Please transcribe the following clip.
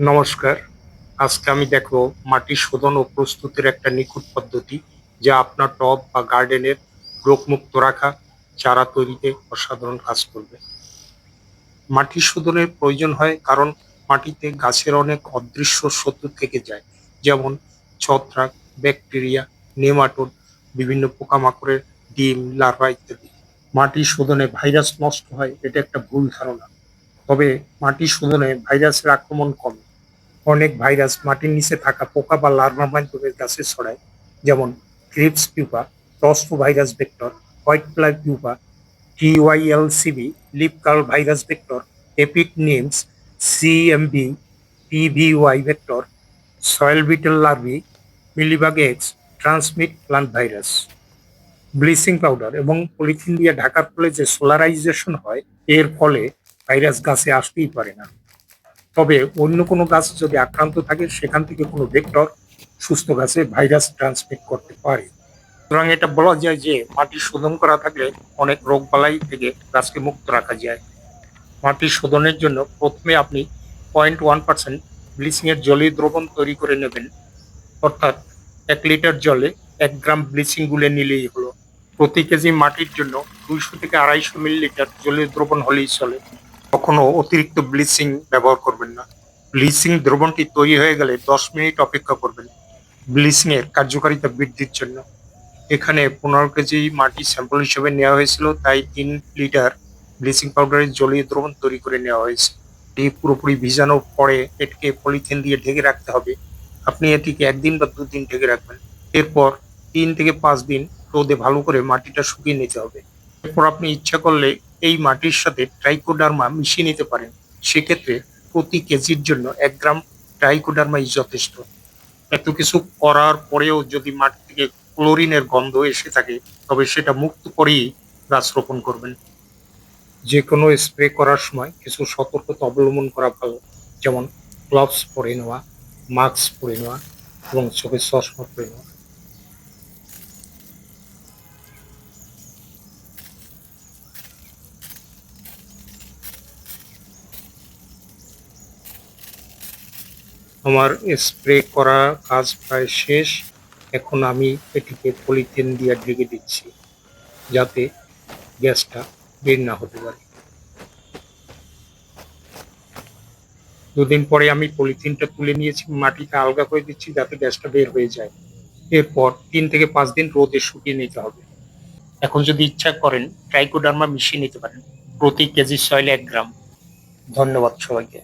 নমস্কার। আজকে আমি দেখো মাটি শোধন ও প্রস্তুতের একটা নিখুঁত পদ্ধতি যা আপনার টব বা গার্ডেনের রোগমুক্ত রাখা, চারা তৈরিতে অসাধারণ কাজ করবে। মাটি শোধনের প্রয়োজন হয় কারণ মাটিতে গাছের অনেক অদৃশ্য শত্রু থেকে যায়, যেমন ছত্রাক, ব্যাকটেরিয়া, নেমাটোড, বিভিন্ন পোকামাকড়ের ডিম, লার্ভা ইত্যাদি। মাটি শোধনে ভাইরাস নষ্ট হয়, এটা একটা ভুল ধারণা। তবে মাটি শোধনে ভাইরাসের আক্রমণ কমে। অনেক ভাইরাস মাটির নিচে থাকা পোকা বা লার্ভার মাধ্যমে গাছে ছড়ায়, যেমন ক্রিপস pupa টস্টো virus vector, white fly pupa TYLCV leaf curl virus vector, epic নিমস CMV PVY vector, soil beetle larvae, mealybug X transmit plant virus, bleaching powder এবং পলিথিন দিয়ে ঢাকার ফলে যে সোলারাইজেশন হয়, এর ফলে ভাইরাস গাছে আসতেই পারে না। তবে অন্য কোনো গাছ যদি আক্রান্ত থাকে, সেখান থেকে কোনো ভেক্টর সুস্থ গাছে ভাইরাস ট্রান্সমিট করতে পারে। সুতরাং এটা বলা যায় যে, মাটি শোধন করা থাকলে অনেক রোগ বালাই থেকে গাছকে মুক্ত রাখা যায়। মাটি শোধনের জন্য প্রথমে আপনি পয়েন্ট ওয়ান পার্সেন্ট ব্লিচিং এর জলীয় দ্রবণ তৈরি করে নেবেন। অর্থাৎ এক লিটার জলে এক গ্রাম ব্লিচিং গুলে নিলেই হলো। প্রতি কেজি মাটির জন্য দুইশো থেকে আড়াইশো মিলিলিটার জলীয় দ্রবণ হলেই চলে। কখনো অতিরিক্ত ব্লিচিং ব্যবহার করবেন না। ব্লিচিং দ্রবণটি তৈরি হয়ে গেলে দশ মিনিট অপেক্ষা করবেন ব্লিচিং এর কার্যকারিতা বৃদ্ধির জন্য। এখানে পনেরো কেজি মাটি স্যাম্পল হিসেবে নেওয়া হয়েছিল, তাই তিন লিটার ব্লিচিং পাউডারের জলীয় দ্রবণ তৈরি করে নেওয়া হয়েছে। এটি পুরোপুরি ভিজানোর পরে এটিকে পলিথিন দিয়ে ঢেকে রাখতে হবে। আপনি এটিকে একদিন বা দুদিন ঢেকে রাখবেন। এরপর তিন থেকে পাঁচ দিন রোদে ভালো করে মাটিটা শুকিয়ে নিতে হবে। এরপর আপনি ইচ্ছা করলে এই মাটির সাথে ট্রাইকোডার্মা মিশিয়ে নিতে পারেন। সেক্ষেত্রে প্রতি কেজির জন্য এক গ্রাম ট্রাইকোডার্মাই যথেষ্ট। এত কিছু করার পরেও যদি মাটি থেকে ক্লোরিনের গন্ধ এসে থাকে, তবে সেটা মুক্ত করেই গাছ রোপণ করবেন। যে কোনো স্প্রে করার সময় কিছু সতর্কতা অবলম্বন করা ভালো, যেমন গ্লাভস পরে নেওয়া মাস্ক পরে নেওয়া এবং চোখের চশমা পরে নেওয়া। আমার স্প্রে করা কাজ প্রায় শেষ। এখন আমি এটিকে পলিথিন দিয়ে ঢেকে দিচ্ছি, যাতে গ্যাসটা বের না হতে পারে। দুদিন পরে আমি পলিথিনটা তুলে নিয়েছি, মাটিটা আলগা করে দিচ্ছি যাতে গ্যাসটা বের হয়ে যায়। এরপর তিন থেকে পাঁচ দিন রোদে শুকিয়ে নিতে হবে। এখন যদি ইচ্ছা করেন, ট্রাইকোডার্মা মিশিয়ে নিতে পারেন। প্রতি কেজি সয়েল এক গ্রাম। ধন্যবাদ সবাইকে।